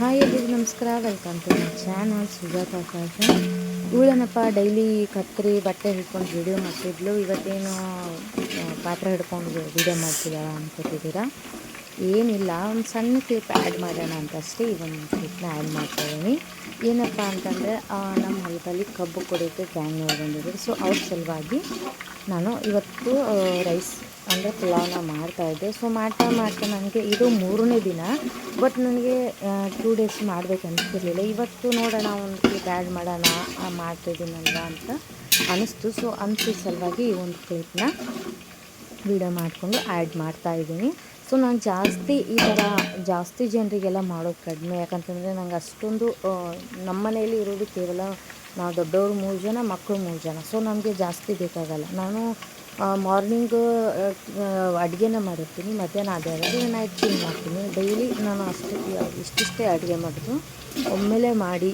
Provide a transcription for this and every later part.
Hi ಎಲ್ಲರಿಗೂ ನಮಸ್ಕಾರ welcome to my channel Sujatha fashion ಇವಳೇನಪ್ಪ daily ಕತ್ತರಿ, ಬಟ್ಟೆ ಹಿಡ್ಕೊಂಡು ವಿಡಿಯೋ ಮಾಡ್ತಿದ್ಲು. ಇವತ್ತೇನು ಪಾತ್ರೆ ಹಿಡ್ಕೊಂಡು ವಿಡಿಯೋ ಮಾಡ್ತಿದ್ದಾಳ ಅನ್ಕೋತಿದ್ದೀರಾ? ಏನಿಲ್ಲ ಒಂದು ಸಣ್ಣ ಕ್ಲಿಪ್ ಆ್ಯಡ್ ಮಾಡೋಣ ಅಂತ ಅಷ್ಟೇ ಈ ಒಂದು ಕ್ಲಿಪ್ನ ಆ್ಯಡ್ ಮಾಡ್ತಾಯಿದ್ದೀನಿ. ಏನಪ್ಪ ಅಂತಂದರೆ ನಮ್ಮ ಹೊಲದಲ್ಲಿ ಕಬ್ಬು ಕೊಡೋಕ್ಕೆ ಗ್ಯಾಂಗ್ ಬಂದಿದ್ದರು. ಸೊ ಅವ್ರ ಸಲುವಾಗಿ ನಾನು ಇವತ್ತು ರೈಸ್ ಅಂದರೆ ಪುಲಾವ್ನ ಮಾಡ್ತಾಯಿದ್ದೆ. ಸೊ ಮಾಡ್ತಾ ಮಾಡ್ತಾ ನನಗೆ ಇದು ಮೂರನೇ ದಿನ. ಬಟ್ ನನಗೆ ಟೂ ಡೇಸ್ ಮಾಡ್ಬೇಕು ಅನಿಸ್ತಿರ್ಲಿಲ್ಲ. ಇವತ್ತು ನೋಡೋಣ ಒಂದು ಕ್ಲಿಪ್ ಆ್ಯಡ್ ಮಾಡೋಣ ಆ, ಮಾಡ್ತಾಯಿದ್ದೀನಲ್ವ ಅಂತ ಅನಿಸ್ತು. ಸೊ ಅನಿಸಿದ ಸಲುವಾಗಿ ಈ ಒಂದು ಕ್ಲಿಪ್ನ ವಿಡಿಯೋ ಮಾಡಿಕೊಂಡು ಆ್ಯಡ್ ಮಾಡ್ತಾ ಇದ್ದೀನಿ ಸೊ ನಾನು ಜಾಸ್ತಿ ಈ ಥರ ಜಾಸ್ತಿ ಜನರಿಗೆಲ್ಲ ಮಾಡೋದು ಕಡಿಮೆ. ಯಾಕಂತಂದರೆ ನಂಗೆ ಅಷ್ಟೊಂದು ನಮ್ಮ ಮನೆಯಲ್ಲಿ ಇರೋದು ಕೇವಲ ನಾವು ದೊಡ್ಡವರು ಮೂರು ಜನ ಮಕ್ಕಳು ಮೂರು ಜನ. ಸೊ ನಮಗೆ ಜಾಸ್ತಿ ಬೇಕಾಗಲ್ಲ. ನಾನು ಮಾರ್ನಿಂಗ್ ಅಡುಗೆನ ಮಾಡಿರ್ತೀನಿ, ಮಧ್ಯಾಹ್ನ ಅದೇ ಆಗೋದು ನೈಟ್ ಕ್ಲೀನ್ ಮಾಡ್ತೀನಿ. ಡೈಲಿ ನಾನು ಅಷ್ಟು ಇಷ್ಟಿಷ್ಟೇ ಅಡುಗೆ ಮಾಡೋದು ಒಮ್ಮೆಲೆ ಮಾಡಿ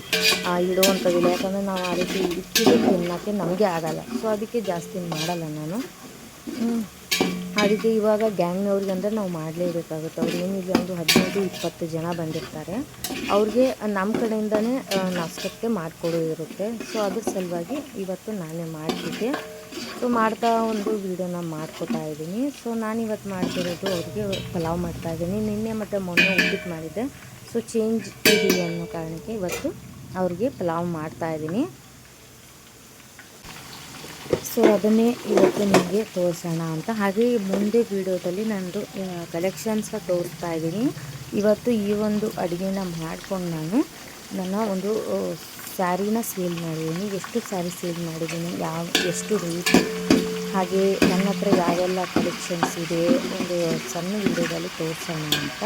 ಇಡುವಂಥದ್ದಿಲ್ಲ ಯಾಕಂದರೆ ನಾವು ಆ ರೀತಿ ಇಟ್ಟಿದ್ದು ತಿನ್ನೋಕ್ಕೆ ನಮಗೆ ಆಗಲ್ಲ. ಸೊ ಅದಕ್ಕೆ ಜಾಸ್ತಿ ಮಾಡಲ್ಲ ನಾನು. ಅದಕ್ಕೆ ಇವಾಗ ಗ್ಯಾಂಗ್ನವ್ರಿಗೆ ಅಂದರೆ ನಾವು ಮಾಡಲೇಬೇಕಾಗುತ್ತೆ. ಅವ್ರು ಏನಿಲ್ಲ, ಒಂದು ಹದಿನೈದು, ಇಪ್ಪತ್ತು ಜನ ಬಂದಿರ್ತಾರೆ. ಅವ್ರಿಗೆ ನಮ್ಮ ಕಡೆಯಿಂದನೇ ನಷ್ಟಕ್ಕೆ ನಾಷ್ಟಕ್ಕೆ ಮಾಡಿಕೊಡೋದು ಇರುತ್ತೆ. ಸೊ ಅದ್ರ ಸಲುವಾಗಿ ಇವತ್ತು ನಾನೇ ಮಾಡ್ತಿದ್ದೆ. ಸೊ ಮಾಡ್ತಾ ಒಂದು ವೀಡಿಯೋನ ಮಾಡ್ಕೊತಾ ಇದ್ದೀನಿ. ಸೊ ನಾನು ಇವತ್ತು ಮಾಡ್ತಿರೋದು ಅವ್ರಿಗೆ ಪಲಾವ್ ಮಾಡ್ತಾ ಇದ್ದೀನಿ. ನಿನ್ನೆ ಮತ್ತು ಮೊನ್ನೆ ಉಪ್ಪಿಟ್ಟು ಮಾಡಿದ್ದೆ. ಸೊ ಚೇಂಜ್ ಇದೆ ಅನ್ನೋ ಕಾರಣಕ್ಕೆ ಇವತ್ತು ಅವ್ರಿಗೆ ಪಲಾವ್ ಮಾಡ್ತಾ ಇದ್ದೀನಿ. ಸೊ, ಅದನ್ನೇ ಇವತ್ತು ನಿಮಗೆ ತೋರಿಸೋಣ ಅಂತ. ಹಾಗೆ ಮುಂದೆ ವಿಡಿಯೋದಲ್ಲಿ ನಂದು ಕಲೆಕ್ಷನ್ಸ ತೋರಿಸ್ತಾ ಇದ್ದೀನಿ. ಇವತ್ತು ಈ ಒಂದು ಅಡುಗೆನ ಮಾಡ್ಕೊಂಡು ನಾನು ನನ್ನ ಒಂದು ಸ್ಯಾರಿನ ಸೇಲ್ ಮಾಡಿದ್ದೀನಿ. ಎಷ್ಟು ಸ್ಯಾರಿ ಸೇಲ್ ಮಾಡಿದ್ದೀನಿ, ಯಾವ, ಎಷ್ಟು ರೇಟ್ ಹಾಗೆ ನನ್ನ ಹತ್ರ ಯಾವೆಲ್ಲ ಕಲೆಕ್ಷನ್ಸ್ ಇದೆ, ಒಂದು ಸಣ್ಣ ವಿಡಿಯೋದಲ್ಲಿ ತೋರಿಸೋಣ ಅಂತ.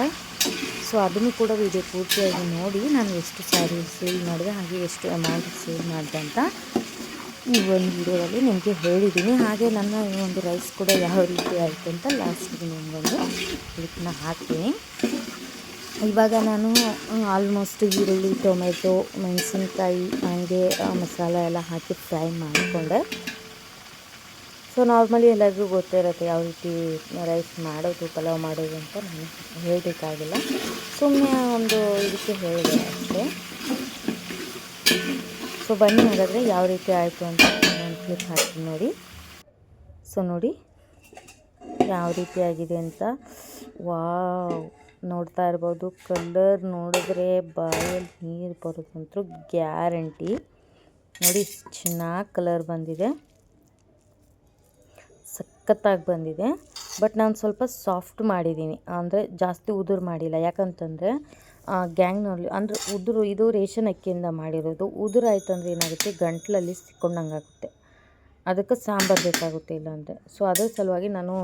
ಸೊ, ಅದನ್ನು ಕೂಡ ವಿಡಿಯೋ ಪೂರ್ತಿಯಾಗಿ ನೋಡಿ ನಾನು ಎಷ್ಟು ಸ್ಯಾರಿ ಸೇಲ್ ಮಾಡಿದೆ, ಹಾಗೆ ಎಷ್ಟು ಅಮೌಂಟ್ ಸೇಲ್ ಮಾಡಿದೆ ಅಂತ. ಈ ಒಂದು ವಿಡಿಯೋದಲ್ಲಿ ನಿಮಗೆ ಹೇಳಿದ್ದೀನಿ. ಹಾಗೆ ನನ್ನ ಒಂದು ರೈಸ್ ಕೂಡ ಯಾವ ರೀತಿ ಆಯಿತು ಅಂತ ಲಾಸ್ಟಿಗೆ ನಿಮಗೊಂದು ಕ್ಲಿಪ್ನ ಹಾಕ್ತೀನಿ. ಇವಾಗ ನಾನು ಆಲ್ಮೋಸ್ಟ್ ಈರುಳ್ಳಿ, ಟೊಮೆಟೊ, ಮೆಣಸಿನ್ಕಾಯಿ, ಹಾಗೆ ಮಸಾಲ ಎಲ್ಲ ಹಾಕಿ ಫ್ರೈ ಮಾಡಿಕೊಂಡೆ. ಸೊ ನಾರ್ಮಲಿ ಎಲ್ಲರಿಗೂ ಗೊತ್ತಿರುತ್ತೆ ಯಾವ ರೀತಿ ರೈಸ್ ಮಾಡೋದು, ಪಲಾವ್ ಮಾಡೋದು ಅಂತ ನಾನು ಹೇಳಬೇಕಾಗಿಲ್ಲ. ಸುಮ್ಮನೆ ಒಂದು ಇದಕ್ಕೆ ಹೇಳಿದೆ ಅಷ್ಟೇ. ಸೊ ಬನ್ನಿ ಹಾಗಾದರೆ ಯಾವ ರೀತಿ ಆಯಿತು ಅಂತ ನಾನು ಕ್ಲಿಕ್ ಹಾಕ್ತೀನಿ ನೋಡಿ. ಸೊ ನೋಡಿ ಯಾವ ರೀತಿ ಆಗಿದೆ ಅಂತ. ವಾವ್, ನೋಡ್ತಾ ಇರ್ಬೋದು. ಕಲರ್ ನೋಡಿದ್ರೆ ಬಾಯಲ್ಲಿ ನೀರು ಬರೋದಂತೂ ಗ್ಯಾರಂಟಿ. ನೋಡಿ, ಚೆನ್ನಾಗಿ ಕಲರ್ ಬಂದಿದೆ. ಸಖತ್ತಾಗಿ ಬಂದಿದೆ. ಬಟ್ ನಾನು ಸ್ವಲ್ಪ ಸಾಫ್ಟ್ ಮಾಡಿದ್ದೀನಿ. ಅಂದರೆ ಜಾಸ್ತಿ ಉದುರು ಮಾಡಿಲ್ಲ. ಯಾಕಂತಂದರೆ ಗ್ಯಾಂಗ್ನಲ್ಲಿ ಅಂದರೆ ಉದುರು ಇದು ರೇಷನ್ ಅಕ್ಕಿಯಿಂದ ಮಾಡಿರೋದು. ಉದುರು ಆಯ್ತು ಅಂದರೆ ಏನಾಗುತ್ತೆ? ಗಂಟಲಲ್ಲಿ ಸಿಕ್ಕೊಂಡಂಗೆ ಆಗುತ್ತೆ. ಅದಕ್ಕೆ ಸಾಂಬಾರು ಬೇಕಾಗುತ್ತೆ ಇಲ್ಲಾಂದರೆ. ಸೊ ಅದ್ರ ಸಲುವಾಗಿ ನಾನು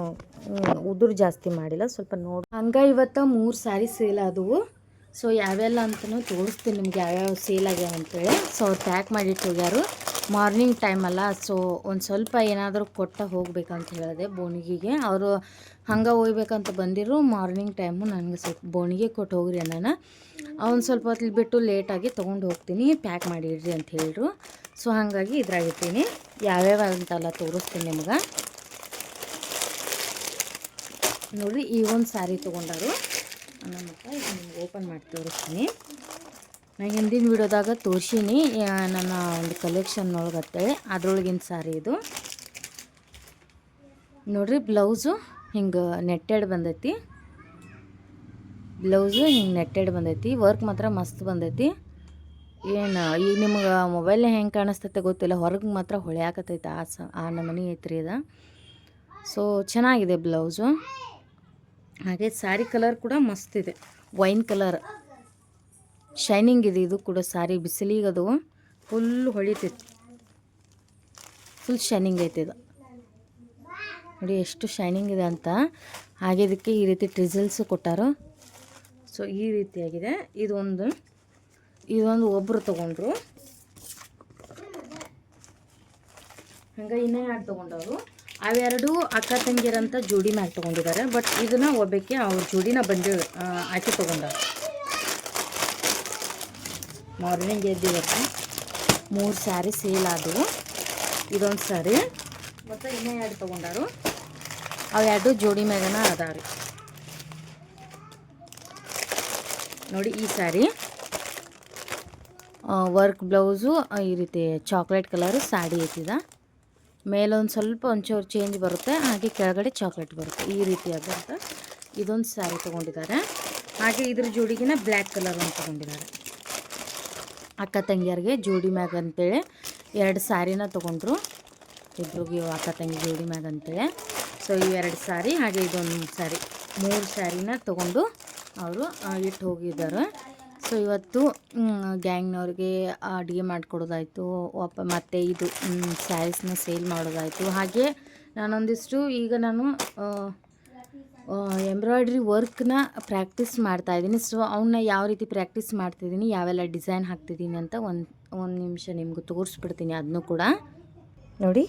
ಉದುರು ಜಾಸ್ತಿ ಮಾಡಿಲ್ಲ. ಸ್ವಲ್ಪ ನೋಡಿ. ಹಂಗೆ ಇವತ್ತು ಮೂರು ಸಾರಿ ಸೇಲ್ ಆದವು. ಸೊ ಯಾವೆಲ್ಲ ಅಂತಲೂ ತೋರಿಸ್ತೀನಿ ನಿಮ್ಗೆ ಯಾವ್ಯಾವ ಸೇಲ್ ಆಗ್ಯಾವ ಅಂತೇಳಿ ಸೊ ಅವ್ರು ಪ್ಯಾಕ್ ಮಾಡಿಟ್ಟು ಹೋಗ್ಯಾರು ಮಾರ್ನಿಂಗ್ ಟೈಮಲ್ಲ ಸೊ ಒಂದು ಸ್ವಲ್ಪ ಏನಾದರೂ ಕೊಟ್ಟ ಹೋಗ್ಬೇಕಂತ ಹೇಳಿದೆ ಬೋಣಿಗೆಗೆ. ಅವರು ಹಂಗೆ ಹೋಗ್ಬೇಕಂತ ಬಂದಿರು ಮಾರ್ನಿಂಗ್ ಟೈಮು ನನಗೆ ಸ್ವಲ್ಪ ಬೋಣಿಗೆ ಕೊಟ್ಟು ಹೋಗ್ರಿ ಅನ್ನೋಣ ಅವ್ನು ಸ್ವಲ್ಪ ಹೊತ್ತು ಬಿಟ್ಟು ಲೇಟಾಗಿ ತೊಗೊಂಡು ಹೋಗ್ತೀನಿ ಪ್ಯಾಕ್ ಮಾಡಿ ಇಡ್ರಿ ಅಂತ ಹೇಳಿದ್ರು ಸೊ ಹಾಗಾಗಿ ಇದ್ರಾಗಿರ್ತೀನಿ. ಯಾವ್ಯಾವ ಅಂತೆಲ್ಲ ತೋರಿಸ್ತೀನಿ ನಿಮ್ಗೆ. ನೋಡಿರಿ, ಈ ಒಂದು ಸ್ಯಾರಿ ತೊಗೊಂಡಾರು. ನಮ್ಮ ನಿಮ್ಗೆ ಓಪನ್ ಮಾಡಿ ತೋರಿಸ್ತೀನಿ. ನಾನು ಹಿಂದಿನ ವಿಡಿಯೋದಾಗ ತೋರಿಸೀನಿ ನನ್ನ ಒಂದು ಕಲೆಕ್ಷನ್ ಒಳಗತ್ತೆ ಅದ್ರೊಳಗಿನ ಸಾರಿ ಇದು. ನೋಡ್ರಿ ಬ್ಲೌಸು ಹಿಂಗೆ ನೆಟ್ಟೆಡ್ ಬಂದೈತಿ. ಬ್ಲೌಸು ಹಿಂಗೆ ನೆಟ್ಟೆಡ್ ಬಂದೈತಿ ವರ್ಕ್ ಮಾತ್ರ ಮಸ್ತ್ ಬಂದೈತಿ. ಏನು ಈಗ ನಿಮ್ಗೆ ಮೊಬೈಲ್ ಹೆಂಗೆ ಕಾಣಿಸ್ತೈತೆ ಗೊತ್ತಿಲ್ಲ, ಹೊರಗೆ ಮಾತ್ರ ಹೊಳ್ಯಾಕತ್ತೈತೆ ಆ ಸ, ಆ ನಮನಿ ಐತ್ರಿ ಇದು. ಸೊ ಚೆನ್ನಾಗಿದೆ ಬ್ಲೌಸು ಹಾಗೆ ಸ್ಯಾರಿ ಕಲರ್ ಕೂಡ ಮಸ್ತ್ ಇದೆ ವೈನ್ ಕಲರ್ ಶೈನಿಂಗ್ ಇದೆ, ಇದು ಕೂಡ ಸಾರಿ ಬಿಸಿಲಿಗೆ ಅದು ಫುಲ್ ಹೊಳಿತೈತಿ. ಫುಲ್ ಶೈನಿಂಗ್ ಐತೆ ಇದು. ನೋಡಿ ಎಷ್ಟು ಶೈನಿಂಗ್ ಇದೆ ಅಂತ. ಹಾಗೆ ಇದಕ್ಕೆ ಈ ರೀತಿ ಟ್ರಿಸಲ್ಸು ಕೊಟ್ಟಾರು. ಸೊ ಈ ರೀತಿಯಾಗಿದೆ ಇದೊಂದು ಇದೊಂದು ಒಬ್ಬರು ತೊಗೊಂಡ್ರು. ಹಂಗೆ ಇನ್ನೂ ಎರಡು ತೊಗೊಂಡವರು. ಅವೆರಡು ಅಕ್ಕ ತಂಗಿರಂಥ ಜೋಡಿ ಮ್ಯಾಗ ತೊಗೊಂಡಿದ್ದಾರೆ. ಬಟ್ ಇದನ್ನ ಒಬ್ಬಕ್ಕೆ ಅವ್ರ ಜೋಡಿನ ಬಂದು ಹಾಕಿ ಆಕೆ ತೊಗೊಂಡಾರ ಮಾರ್ನಿಂಗ್ ಎದ್ದಿವತ್ತು ಮೂರು ಸ್ಯಾರಿ ಸೇಲ್ ಆದವು. ಇದೊಂದು ಸ್ಯಾರಿ. ಮತ್ತು ಇನ್ನೂ ಎರಡು ತೊಗೊಂಡಾರು. ಅವು ಎರಡು ಜೋಡಿ ಮ್ಯಾಗನ ರೀ ನೋಡಿ ಈ ಸ್ಯಾರಿ. ವರ್ಕ್ ಬ್ಲೌಸು ಈ ರೀತಿ ಚಾಕ್ಲೇಟ್ ಕಲರು ಸ್ಯಾಡಿ ಐತಿದ. ಮೇಲೊಂದು ಸ್ವಲ್ಪ ಒಂಚೂರು ಚೇಂಜ್ ಬರುತ್ತೆ, ಹಾಗೆ ಕೆಳಗಡೆ ಚಾಕ್ಲೇಟ್ ಬರುತ್ತೆ. ಈ ರೀತಿಯಾದಂಥ ಇದೊಂದು ಸ್ಯಾರಿ ತೊಗೊಂಡಿದ್ದಾರೆ. ಹಾಗೆ ಇದ್ರ ಜೋಡಿಗಿನ ಬ್ಲ್ಯಾಕ್ ಕಲರ್ ಒಂದು ತೊಗೊಂಡಿದ್ದಾರೆ. ಅಕ್ಕ ತಂಗಿಯರಿಗೆ ಜೋಡಿ ಮ್ಯಾಗ ಅಂತೇಳಿ ಎರಡು ಸಾರಿನ ತೊಗೊಂಡ್ರು. ಇಬ್ರಿಗೆ ಅಕ್ಕ ತಂಗಿ ಜೋಡಿ ಮ್ಯಾಗ ಅಂತೇಳಿ. ಸೊ ಇವೆರಡು ಸಾರಿ ಹಾಗೆ ಇದೊಂದು ಸಾರಿ, ಮೂರು ಸ್ಯಾರಿನ ತೊಗೊಂಡು ಅವರು ಇಟ್ಟು ಹೋಗಿದ್ದಾರೆ. ಸೊ ಇವತ್ತು ಗ್ಯಾಂಗ್ನವ್ರಿಗೆ ಅಡುಗೆ ಮಾಡಿಕೊಡೋದಾಯಿತು. ವಾಪ ಮತ್ತು ಇದು ಸ್ಯಾರೀಸ್ನ ಸೇಲ್ ಮಾಡೋದಾಯಿತು. ಹಾಗೆ ನಾನೊಂದಿಷ್ಟು ಈಗ ನಾನು ಎಂಬ್ರಾಯ್ಡ್ರಿ ವರ್ಕ್ನ ಪ್ರಾಕ್ಟೀಸ್ ಮಾಡ್ತಾಯಿದ್ದೀನಿ ಸೊ ಅವನ್ನ ಯಾವ ರೀತಿ ಪ್ರಾಕ್ಟೀಸ್ ಮಾಡ್ತಿದ್ದೀನಿ, ಯಾವೆಲ್ಲ ಡಿಸೈನ್ ಹಾಕ್ತಿದ್ದೀನಿ ಅಂತ ಒಂದು ಒಂದು ನಿಮಿಷ ನಿಮಗೂ ತೋರಿಸ್ಬಿಡ್ತೀನಿ ಅದನ್ನು ಕೂಡ. ನೋಡಿ,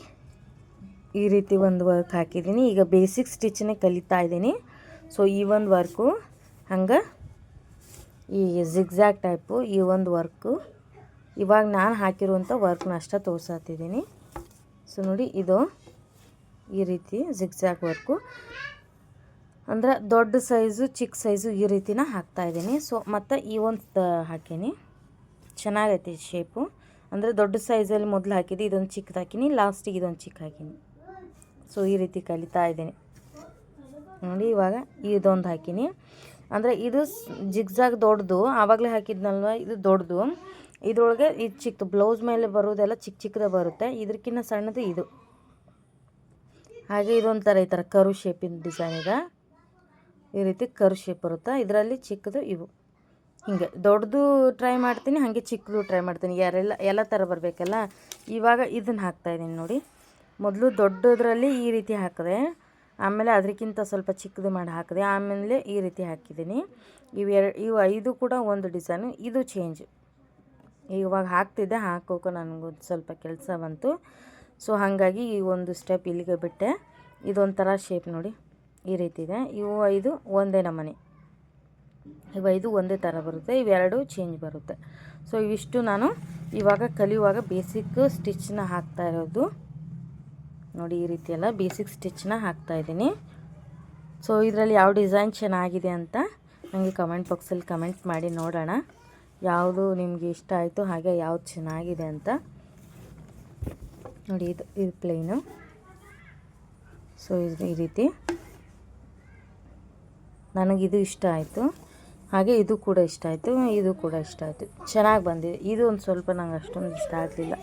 ಈ ರೀತಿ ಒಂದು ವರ್ಕ್ ಹಾಕಿದ್ದೀನಿ. ಈಗ ಬೇಸಿಕ್ ಸ್ಟಿಚ್ನೇ ಕಲಿತಾ ಇದ್ದೀನಿ. ಸೊ ಈ ಒಂದು ವರ್ಕು ಹಂಗೆ, ಈ ಜಿಗ್ಜ್ಯಾಗ್ ಟೈಪು ಈ ಒಂದು ವರ್ಕು ಇವಾಗ ನಾನು ಹಾಕಿರುವಂಥ ವರ್ಕ್ನ ಅಷ್ಟೇ ತೋರ್ಸತ್ತಿದ್ದೀನಿ ಸೊ ನೋಡಿ, ಇದು ಈ ರೀತಿ ಜಿಗ್ಜ್ಯಾಗ್ ವರ್ಕು ಅಂದ್ರೆ ದೊಡ್ಡ ಸೈಜು ಚಿಕ್ಕ ಸೈಜು ಈ ರೀತಿನ ಹಾಕ್ತಾಯಿದ್ದೀನಿ ಸೊ ಮತ್ತು ಈ ಒಂದು ಹಾಕೀನಿ. ಚೆನ್ನಾಗೈತಿ ಶೇಪು ಅಂದರೆ ದೊಡ್ಡ ಸೈಜಲ್ಲಿ ಮೊದಲು ಹಾಕಿದ್ದು, ಇದೊಂದು ಚಿಕ್ಕದು ಹಾಕೀನಿ ಲಾಸ್ಟಿಗೆ ಇದೊಂದು ಚಿಕ್ಕ ಹಾಕೀನಿ. ಸೊ ಈ ರೀತಿ ಕಲಿತಾ ಇದ್ದೀನಿ. ನೋಡಿ, ಇವಾಗ ಇದೊಂದು ಹಾಕೀನಿ. ಅಂದರೆ ಇದು ಜಿಗ್ಜಾಗ್ ದೊಡ್ಡದು, ಆವಾಗಲೇ ಹಾಕಿದ್ನಲ್ವ? ಇದು ದೊಡ್ಡದು. ಇದ್ರೊಳಗೆ ಇದು ಚಿಕ್ಕದು ಬ್ಲೌಸ್ ಮೇಲೆ ಬರೋದೆಲ್ಲ ಚಿಕ್ಕ ಚಿಕ್ಕದೇ ಬರುತ್ತೆ. ಇದಕ್ಕಿಂತ ಸಣ್ಣದು ಇದು. ಹಾಗೆ ಇದೊಂಥರ ಈ ಥರ ಕರು ಶೇಪಿನ ಡಿಸೈನ್ ಇದೆ. ಈ ರೀತಿ ಕರ್ ಶೇಪ್ ಬರುತ್ತೆ? ಇದರಲ್ಲಿ ಚಿಕ್ಕದು ಇವು. ಹಿಂಗೆ ದೊಡ್ಡದು ಟ್ರೈ ಮಾಡ್ತೀನಿ, ಹಾಗೆ ಚಿಕ್ಕದು ಟ್ರೈ ಮಾಡ್ತೀನಿ. ಯಾರೆಲ್ಲ, ಎಲ್ಲ ಥರ ಬರಬೇಕಲ್ಲ? ಇವಾಗ ಇದನ್ನು ಹಾಕ್ತಾಯಿದ್ದೀನಿ ನೋಡಿ. ಮೊದಲು ದೊಡ್ಡದ್ರಲ್ಲಿ ಈ ರೀತಿ ಹಾಕಿದೆ, ಆಮೇಲೆ ಅದಕ್ಕಿಂತ ಸ್ವಲ್ಪ ಚಿಕ್ಕದು ಮಾಡಿ ಹಾಕಿದೆ, ಆಮೇಲೆ ಈ ರೀತಿ ಹಾಕಿದ್ದೀನಿ. ಇವು ಎರಡು, ಇವು ಐದು ಕೂಡ ಒಂದು ಡಿಸೈನು ಇದು ಚೇಂಜ್ ಇವಾಗ ಹಾಕ್ತಿದ್ದೆ, ಹಾಕೋಕೆ ನನಗೊಂದು ಸ್ವಲ್ಪ ಕೆಲಸ ಬಂತು. ಸೊ ಹಾಗಾಗಿ ಈ ಒಂದು ಸ್ಟೆಪ್ ಇಲ್ಲಿಗೆ ಬಿಟ್ಟೆ. ಇದೊಂಥರ ಶೇಪ್ ನೋಡಿ. ಈ ರೀತಿ ಇದೆ. ಇವು ಐದು ಒಂದೇ ನಮನೆ. ಇವು ಐದು ಒಂದೇ ಥರ ಬರುತ್ತೆ. ಇವೆರಡು ಚೇಂಜ್ ಬರುತ್ತೆ. ಸೊ ಇವಿಷ್ಟು ನಾನು ಇವಾಗ ಕಲಿಯುವಾಗ ಬೇಸಿಕ್ ಸ್ಟಿಚ್ನ ಹಾಕ್ತಾ ಇರೋದು. ನೋಡಿ, ಈ ರೀತಿ ಎಲ್ಲ ಬೇಸಿಕ್ ಸ್ಟಿಚ್ನ ಹಾಕ್ತಾಯಿದ್ದೀನಿ ಸೊ ಇದರಲ್ಲಿ ಯಾವ ಡಿಸೈನ್ ಚೆನ್ನಾಗಿದೆ ಅಂತ ನನಗೆ ಕಮೆಂಟ್ ಬಾಕ್ಸಲ್ಲಿ ಕಮೆಂಟ್ ಮಾಡಿ ನೋಡೋಣ. ಯಾವುದು ನಿಮಗೆ ಇಷ್ಟ ಆಯಿತು ಹಾಗೆ ಯಾವ್ದು ಚೆನ್ನಾಗಿದೆ ಅಂತ. ನೋಡಿ, ಇದು ಇದು ಪ್ಲೇನು ಸೊ ಇದು ಈ ರೀತಿ. ನನಗಿದು ಇಷ್ಟ ಆಯಿತು. ಹಾಗೆ ಇದು ಕೂಡ ಇಷ್ಟ ಆಯಿತು, ಇದು ಕೂಡ ಇಷ್ಟ ಆಯಿತು. ಚೆನ್ನಾಗಿ ಬಂದಿದೆ. ಇದು ಒಂದು ಸ್ವಲ್ಪ ನಂಗೆ ಅಷ್ಟೊಂದು ಇಷ್ಟ ಆಗಲಿಲ್ಲ.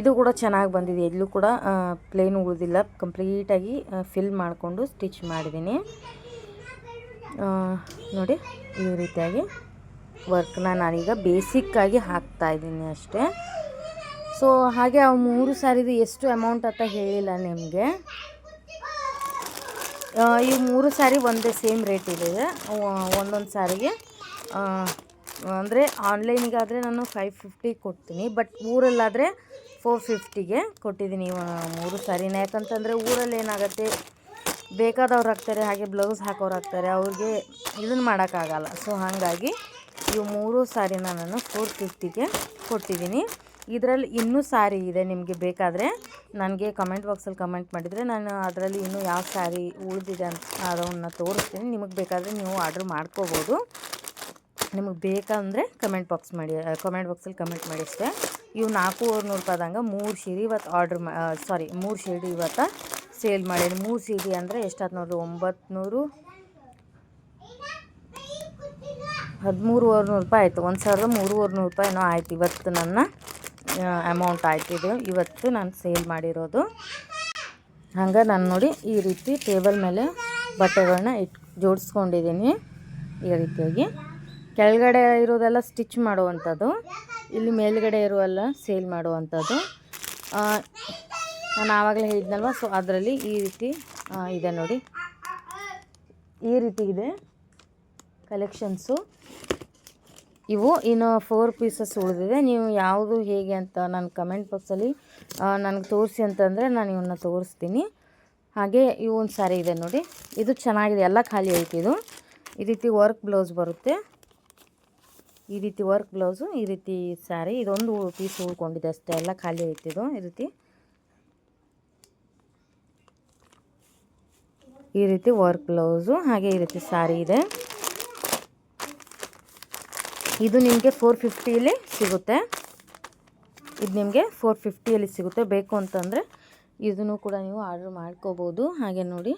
ಇದು ಕೂಡ ಚೆನ್ನಾಗಿ ಬಂದಿದೆ. ಎಲ್ಲೂ ಕೂಡ ಪ್ಲೇನ್ ಉಳಿದಿಲ್ಲ. ಕಂಪ್ಲೀಟಾಗಿ ಫಿಲ್ ಮಾಡಿಕೊಂಡು ಸ್ಟಿಚ್ ಮಾಡಿದ್ದೀನಿ. ನೋಡಿ, ಈ ರೀತಿಯಾಗಿ ವರ್ಕ್ನ ನಾನೀಗ ಬೇಸಿಕ್ಕಾಗಿ ಹಾಕ್ತಾಯಿದ್ದೀನಿ ಅಷ್ಟೇ. ಸೊ ಹಾಗೆ ಆ ಮೂರು ಸಾರಿದು ಎಷ್ಟು ಅಮೌಂಟ್ ಅಂತ ಹೇಳಿಲ್ಲ ನಿಮಗೆ. ಈ ಮೂರು ಸಾರಿ ಒಂದೇ ಸೇಮ್ ರೇಟ್ ಇದೆ. ಒಂದೊಂದು ಸಾರಿಗೆ. ಅಂದರೆ ಆನ್ಲೈನಿಗಾದರೆ ನಾನು ಫೈವ್ ಫಿಫ್ಟಿ ಕೊಡ್ತೀನಿ ಬಟ್ ಊರಲ್ಲಾದರೆ ಫೋರ್ ಫಿಫ್ಟಿಗೆ ಕೊಟ್ಟಿದ್ದೀನಿ ಮೂರು ಸಾರಿನ. ಯಾಕಂತಂದರೆ ಊರಲ್ಲಿ ಏನಾಗುತ್ತೆ, ಬೇಕಾದವ್ರು ಹಾಕ್ತಾರೆ, ಹಾಗೆ ಬ್ಲೌಸ್ ಹಾಕೋರು ಹಾಕ್ತಾರೆ, ಅವ್ರಿಗೆ ಇದನ್ನು ಮಾಡೋಕ್ಕಾಗಲ್ಲ. ಸೊ ಹಾಗಾಗಿ ಇವು ಮೂರು ಸಾರಿನ ನಾನು ಫೋರ್ ಫಿಫ್ಟಿಗೆ ಕೊಟ್ಟಿದ್ದೀನಿ. ಇದರಲ್ಲಿ ಇನ್ನೂ ಸಾರಿ ಇದೆ ನಿಮಗೆ ಬೇಕಾದರೆ. ನನಗೆ ಕಮೆಂಟ್ ಬಾಕ್ಸಲ್ಲಿ ಕಮೆಂಟ್ ಮಾಡಿದರೆ ನಾನು ಅದರಲ್ಲಿ ಇನ್ನೂ ಯಾವ ಸ್ಯಾರಿ ಉಳಿದಿದೆ ಅಂತ ಅದನ್ನು ತೋರಿಸ್ತೀನಿ. ನಿಮಗೆ ಬೇಕಾದರೆ ನೀವು ಆರ್ಡ್ರ್ ಮಾಡ್ಕೋಬೋದು. ನಿಮಗೆ ಬೇಕಂದರೆ ಕಮೆಂಟ್ ಬಾಕ್ಸ್ ಮಾಡಿ ಕಮೆಂಟ್ ಬಾಕ್ಸಲ್ಲಿ ಕಮೆಂಟ್ ಮಾಡಿ ಅಷ್ಟೇ. ಇವು ನಾಲ್ಕೂವರೆ ನೂರು ರೂಪಾಯ್ದಂಗೆ ಮೂರು ಸೀರೆ ಇವತ್ತು ಆರ್ಡ್ರ್ ಸಾರಿ ಮೂರು ಸೀರೆ ಇವತ್ತು ಸೇಲ್ ಮಾಡೀನಿ ಮೂರು ಸೀರೆ ಅಂದರೆ ಎಷ್ಟಾಯ್ತು ನೋಡಿರಿ ಒಂಬತ್ತು ನೂರು ಹದಿಮೂರುವರೆ ನೂರು ರೂಪಾಯಿ ಆಯಿತು. ಒಂದು ಸಾವಿರದ ಮೂರುವರೆ ನೂರು ರೂಪಾಯಿ ಏನೋ ಆಯ್ತು ಇವತ್ತು ನನ್ನ. ಅಮೌಂಟ್ ಆಯ್ತಿದೆ. ಇವತ್ತು ನಾನು ಸೇಲ್ ಮಾಡಿರೋದು. ಹಂಗೆ ನಾನು ನೋಡಿ ಈ ರೀತಿ ಟೇಬಲ್ ಮೇಲೆ ಬಟ್ಟೆಗಳನ್ನ ಇಟ್ಟು ಜೋಡಿಸ್ಕೊಂಡಿದ್ದೀನಿ ಈ ರೀತಿಯಾಗಿ. ಕೆಳಗಡೆ ಇರೋದೆಲ್ಲ ಸ್ಟಿಚ್ ಮಾಡುವಂಥದ್ದು. ಇಲ್ಲಿ ಮೇಲ್ಗಡೆ ಇರುವೆಲ್ಲ ಸೇಲ್ ಮಾಡುವಂಥದ್ದು. ನಾನು ಆವಾಗಲೇ ಹೇಳಿದ್ನಲ್ವ? ಸೊ ಅದರಲ್ಲಿ ಈ ರೀತಿ ಇದೆ ನೋಡಿ. ಈ ರೀತಿ ಇದೆ. ಕಲೆಕ್ಷನ್ಸು ಇವು ಇನ್ನು ಫೋರ್ ಪೀಸಸ್ ಉಳಿದಿದೆ. ನೀವು ಯಾವುದು ಹೇಗೆ ಅಂತ ನಾನು ಕಮೆಂಟ್ ಬಾಕ್ಸಲ್ಲಿ ನನಗೆ ತೋರಿಸಿ ಅಂತಂದರೆ ನಾನು ಇವನ್ನ ತೋರಿಸ್ತೀನಿ. ಹಾಗೆ ಇವು ಒಂದು ಸಾರಿ ಇದೆ ನೋಡಿ. ಇದು ಚೆನ್ನಾಗಿದೆ. ಎಲ್ಲ ಖಾಲಿ ಐತಿ ಇದು. ಈ ರೀತಿ ವರ್ಕ್ ಬ್ಲೌಸ್ ಬರುತ್ತೆ. ಈ ರೀತಿ ವರ್ಕ್ ಬ್ಲೌಸು ಈ ರೀತಿ ಸ್ಯಾರಿ ಇದೊಂದು ಪೀಸ್ ಉಳ್ಕೊಂಡಿದೆ ಅಷ್ಟೇ. ಎಲ್ಲ ಖಾಲಿ ಐತಿದು ಈ ರೀತಿ. ಈ ರೀತಿ ವರ್ಕ್ ಬ್ಲೌಸು ಹಾಗೆ ಈ ರೀತಿ ಸ್ಯಾರಿ ಇದೆ. ಇದು ನಿಮಗೆ ಫೋರ್ ಫಿಫ್ಟಿಯಲ್ಲಿ ಸಿಗುತ್ತೆ. ಇದು ನಿಮಗೆ ಫೋರ್ ಫಿಫ್ಟಿಯಲ್ಲಿ ಸಿಗುತ್ತೆ. ಬೇಕು ಅಂತಂದರೆ ಇದನ್ನು ಕೂಡ ನೀವು ಆರ್ಡ್ರ್ ಮಾಡ್ಕೋಬೋದು. ಹಾಗೆ ನೋಡಿ.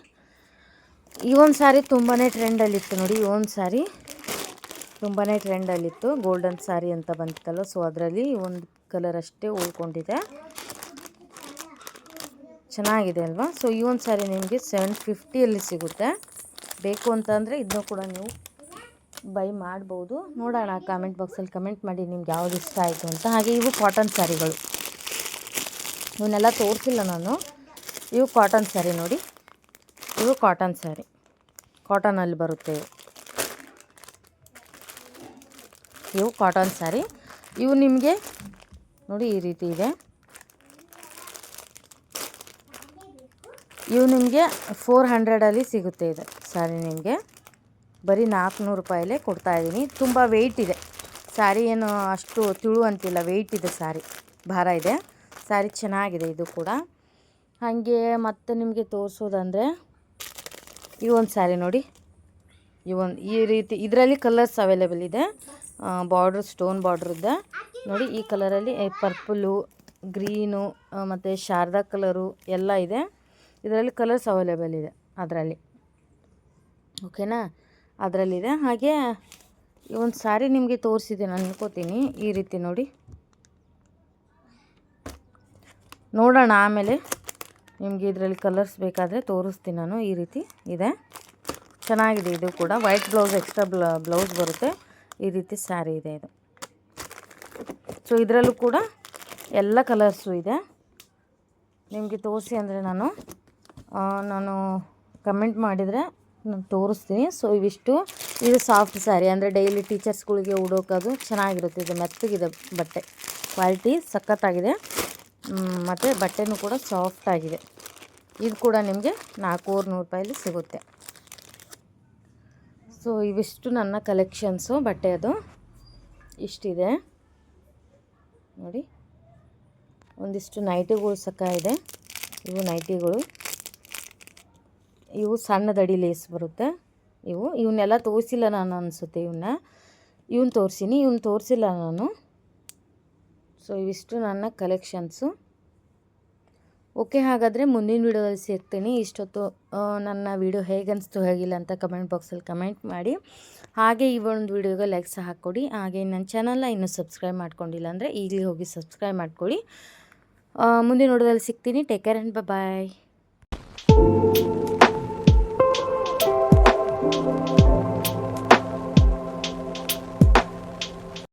ಈ ಒಂದು ಸ್ಯಾರಿ ತುಂಬಾ ಟ್ರೆಂಡಲ್ಲಿತ್ತು ನೋಡಿ. ಈ ಒಂದು ಸ್ಯಾರಿ ತುಂಬಾ ಟ್ರೆಂಡಲ್ಲಿತ್ತು ಗೋಲ್ಡನ್ ಸಾರಿ ಅಂತ ಬಂತಲ್ಲ. ಸೊ ಅದರಲ್ಲಿ ಒಂದು ಕಲರ್ ಅಷ್ಟೇ ಉಳ್ಕೊಂಡಿದೆ. ಚೆನ್ನಾಗಿದೆ ಅಲ್ವಾ? ಸೊ ಈ ಒಂದು ಸ್ಯಾರಿ ನಿಮಗೆ ಸೆವೆನ್ ಫಿಫ್ಟಿಯಲ್ಲಿ ಸಿಗುತ್ತೆ. ಬೇಕು ಅಂತಂದರೆ ಇದನ್ನು ಕೂಡ ನೀವು ಬೈ ಮಾಡ್ಬೋದು. ನೋಡೋಣ ಕಾಮೆಂಟ್ ಬಾಕ್ಸಲ್ಲಿ ಕಮೆಂಟ್ ಮಾಡಿ ನಿಮ್ಗೆ ಯಾವ್ದು ಇಷ್ಟ ಆಯಿತು ಅಂತ. ಹಾಗೆ ಇವು ಕಾಟನ್ ಸ್ಯಾರಿಗಳು ಇವನ್ನೆಲ್ಲ ತೋರಿಸಿಲ್ಲ ನಾನು. ಇವು ಕಾಟನ್ ಸ್ಯಾರಿ ನೋಡಿ. ಇವು ಕಾಟನ್ ಸ್ಯಾರಿ ಕಾಟನಲ್ಲಿ ಬರುತ್ತೆ. ಇವು ಕಾಟನ್ ಸ್ಯಾರಿ ಇವು ನಿಮಗೆ ನೋಡಿ ಈ ರೀತಿ ಇದೆ. ಇವು ನಿಮಗೆ ಫೋರ್ ಹಂಡ್ರೆಡಲ್ಲಿ ಸಿಗುತ್ತೆ ಇದೆ ಸ್ಯಾರಿ ನಿಮಗೆ. ಬರೀ ನಾಲ್ಕುನೂರು ರೂಪಾಯಲ್ಲೇ ಕೊಡ್ತಾಯಿದ್ದೀನಿ ತುಂಬ ವೆಯ್ಟ್ ಇದೆ. ಸ್ಯಾರಿ ಏನು ಅಷ್ಟು ತಿಳು ಅಂತಿಲ್ಲ. ವೆಯ್ಟ್ ಇದೆ ಸ್ಯಾರಿ ಭಾರ ಇದೆ. ಸ್ಯಾರಿ ಚೆನ್ನಾಗಿದೆ ಇದು ಕೂಡ. ಹಾಗೆ ಮತ್ತೆ ನಿಮಗೆ ತೋರಿಸೋದಂದರೆ ಈ ಒಂದು ಸ್ಯಾರಿ ನೋಡಿ. ಈ ಒಂದು ಈ ರೀತಿ ಇದರಲ್ಲಿ ಕಲರ್ಸ್ ಅವೈಲೇಬಲ್ ಇದೆ. ಬಾರ್ಡ್ರ್ ಸ್ಟೋನ್ ಬಾರ್ಡ್ರ್ ಇದೆ. ನೋಡಿ ಈ ಕಲರಲ್ಲಿ ಪರ್ಪಲು ಗ್ರೀನು ಮತ್ತು ಶಾರದಾ ಕಲರು ಎಲ್ಲ ಇದೆ. ಇದರಲ್ಲಿ ಕಲರ್ಸ್ ಅವೈಲೇಬಲ್ ಇದೆ ಅದರಲ್ಲಿ. ಓಕೆನಾ ಅದರಲ್ಲಿದೆ. ಹಾಗೆ ಈ ಒಂದು ಸ್ಯಾರಿ ನಿಮಗೆ ತೋರಿಸಿದೆ, ನಾನು ಅನ್ಕೋತೀನಿ. ಈ ರೀತಿ ನೋಡಿ. ನೋಡೋಣ ಆಮೇಲೆ ನಿಮಗೆ ಇದರಲ್ಲಿ ಕಲರ್ಸ್ ಬೇಕಾದರೆ ತೋರಿಸ್ತೀನಿ ನಾನು. ಈ ರೀತಿ ಇದೆ. ಚೆನ್ನಾಗಿದೆ ಇದು ಕೂಡ. ವೈಟ್ ಬ್ಲೌಸ್ ಎಕ್ಸ್ಟ್ರಾ ಬ್ಲೌಸ್ ಬರುತ್ತೆ. ಈ ರೀತಿ ಸ್ಯಾರಿ ಇದೆ ಇದು. ಸೊ ಇದರಲ್ಲೂ ಕೂಡ ಎಲ್ಲ ಕಲರ್ಸು ಇದೆ. ನಿಮಗೆ ತೋರಿಸಿ ಅಂದರೆ ನಾನು ನಾನು ಕಮೆಂಟ್ ಮಾಡಿದರೆ ನಾನು ತೋರಿಸ್ತೀನಿ. ಸೊ ಇವಿಷ್ಟು. ಇದು ಸಾಫ್ಟ್ ಸ್ಯಾರಿ ಅಂದರೆ ಡೈಲಿ ಟೀಚರ್ಸ್ಗಳಿಗೆ ಉಡೋಕದು ಚೆನ್ನಾಗಿರುತ್ತೆ. ಇದು ಮೆತ್ತಗಿದೆ ಬಟ್ಟೆ. ಕ್ವಾಲಿಟಿ ಸಖತ್ತಾಗಿದೆ. ಮತ್ತು ಬಟ್ಟೆನೂ ಕೂಡ ಸಾಫ್ಟ್ ಆಗಿದೆ. ಇದು ಕೂಡ ನಿಮಗೆ ನಾಲ್ಕೂರು ನೂರು ರೂಪಾಯಲ್ಲಿ ಸಿಗುತ್ತೆ. ಸೊ ಇವಿಷ್ಟು ನನ್ನ ಕಲೆಕ್ಷನ್ಸು ಬಟ್ಟೆ ಅದು ಇಷ್ಟಿದೆ. ನೋಡಿ. ಒಂದಿಷ್ಟು ನೈಟಿಗಳು ಸಖ ಇದೆ. ಇವು ನೈಟಿಗಳು ಇವು ಸಣ್ಣದಡಿ ಲೇಸ್ ಬರುತ್ತೆ. ಇವು ಇವನ್ನೆಲ್ಲ ತೋರಿಸಿಲ್ಲ ನಾನು ಅನಿಸುತ್ತೆ ಇವನ್ನ ಇವನ್ನ ತೋರಿಸೀನಿ ಇವನ್ನ ತೋರಿಸಿಲ್ಲ ನಾನು. ಸೊ ಇವಿಷ್ಟು ನನ್ನ ಕಲೆಕ್ಷನ್ಸು ಓಕೆ ಹಾಗಾದರೆ ಮುಂದಿನ ವೀಡಿಯೋದಲ್ಲಿ ಸಿಗ್ತೀನಿ ಇಷ್ಟೊತ್ತು ನನ್ನ ವೀಡಿಯೋ ಹೇಗೆ ಅನಿಸ್ತು ಹೇಗಿಲ್ಲ ಅಂತ ಕಮೆಂಟ್ ಬಾಕ್ಸಲ್ಲಿ ಕಮೆಂಟ್ ಮಾಡಿ. ಹಾಗೆ ಈ ಒಂದು ವೀಡಿಯೋಗೆ ಲೈಕ್ ಸಹ ಹಾಕ್ಕೊಡಿ. ಹಾಗೆ ನನ್ನ ಚಾನಲ್ನ ಇನ್ನೂ ಸಬ್ಸ್ಕ್ರೈಬ್ ಮಾಡ್ಕೊಂಡಿಲ್ಲ ಅಂದರೆ ಈಗಲೇ ಹೋಗಿ ಸಬ್ಸ್ಕ್ರೈಬ್ ಮಾಡ್ಕೊಳ್ಳಿ ಮುಂದಿನ ವಿಡಿಯೋದಲ್ಲಿ ಸಿಗ್ತೀನಿ. Take care and bye